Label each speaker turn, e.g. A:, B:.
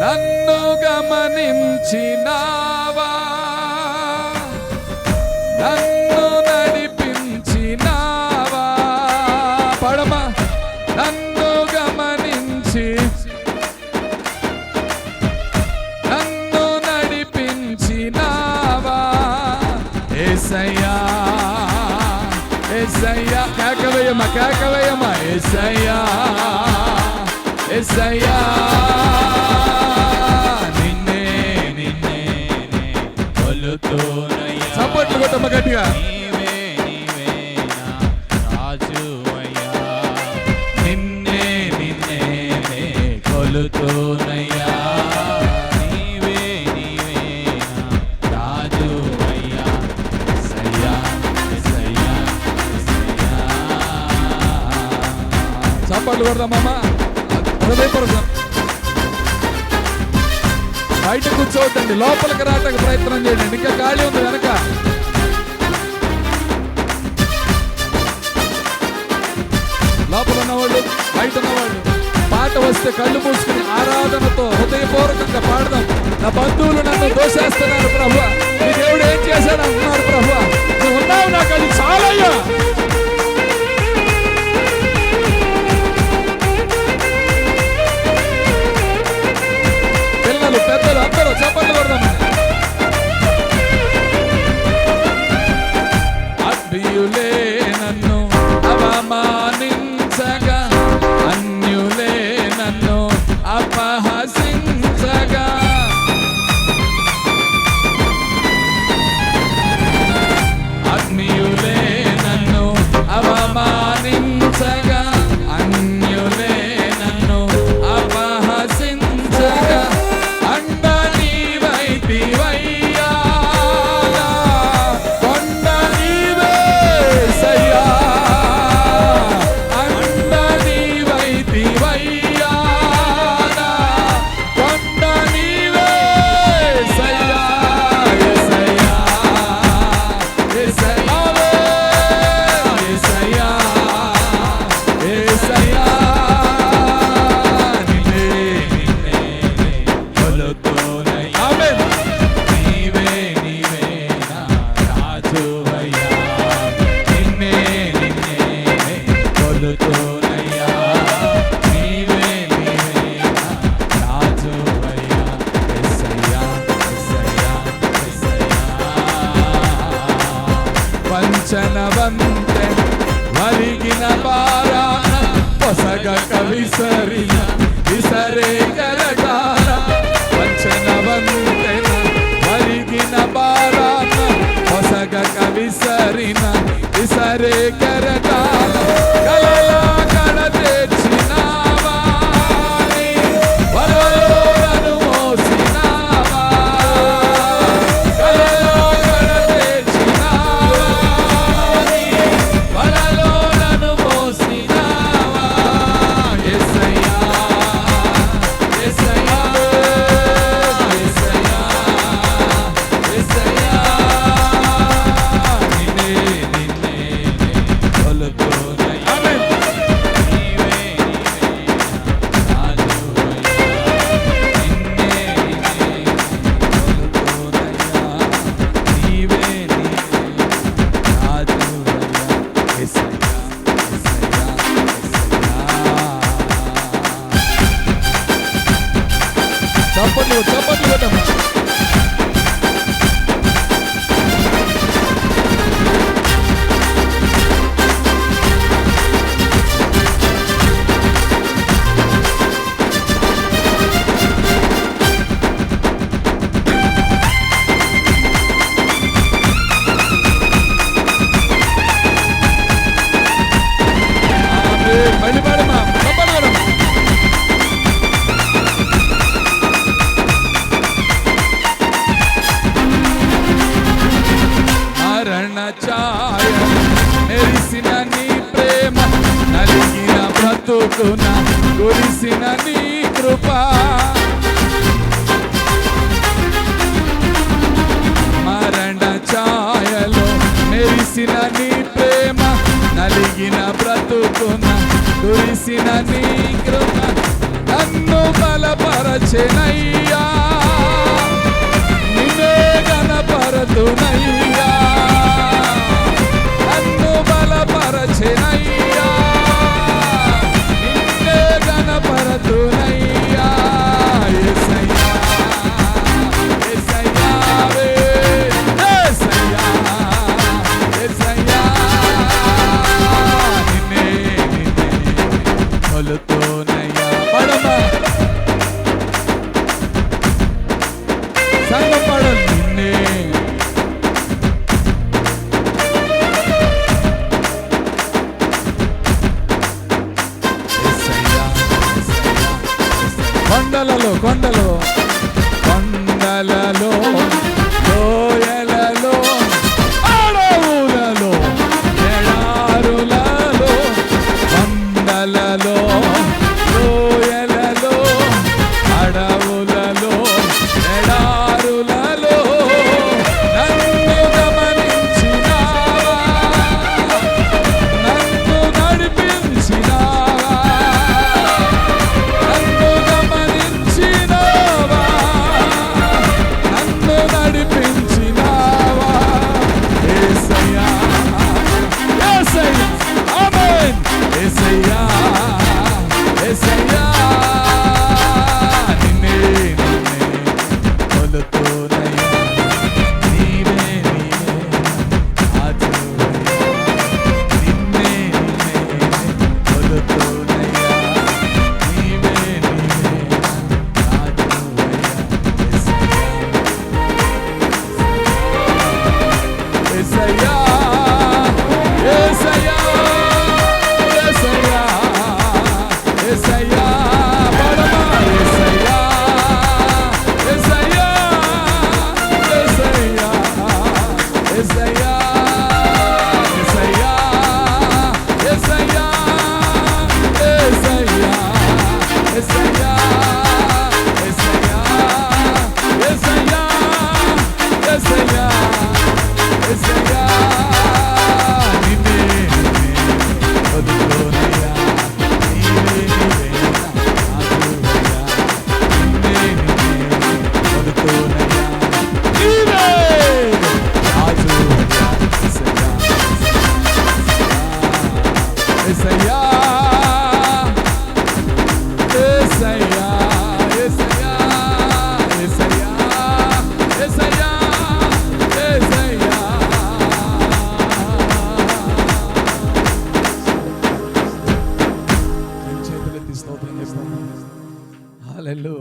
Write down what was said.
A: నన్ను గమనించినావా? నన్ను నడిపించినావా? పడమ నన్ను గమనించి. నన్ను నడిపించినావా? ఏసయ్యా ఏసయ్యా. కేకవేయమ్మ కేకవేయమ్మ ఏసయ్యా. ఏసయ్యా నిన్నే నిన్నే
B: కొలుతూనయ్యా.
A: చప్పట్లు కొట్టమ్మ గట్టిగా
B: కొలుతూనయ్యా. నీవే నీవే నా రాజువయ్యా. యేసయ్యా, యేసయ్యా, యేసయ్యా.
A: చప్పట్లు కొడదామమ్మ హృదయపూర్వకం బయట కూర్చోవద్దండి లోపలికి రావడానికి ప్రయత్నం చేయండి. ఇంకా ఖాళీ ఉంది వెనక. లోపల ఉన్నవాళ్ళు బయట ఉన్నవాళ్ళు పాట వస్తే కళ్ళు మూసుకుని ఆరాధనతో హృదయపూర్వకంగా పాడదాం. నా బంధువులు నన్ను దోషేస్తున్నారు ప్రభు. నీ దేవుడు ఏం చేశాడు అంటున్నారు ప్రభు. నువ్వు ఉన్నావు నాకు అది చాలయ్యా. వంచనవంతే వలిగిన పారాణ పొసగ విసరిన విసరే కలకాల వంచనవంతెన వలిగిన పారాణ పొసగ కవిసరిన విసరే కరకార కలలా చప్పట్లు చప్పట్లు కొట్టమ్మా బ్రతుకున కురిసిన నీ కృప. మరణ ఛాయలో మెరిసిన నీ ప్రేమ నలిగిన బ్రతుకున కురిసిన నీ కృప. నన్ను బలపరచెనయ్యా. కొండలలో కొండలో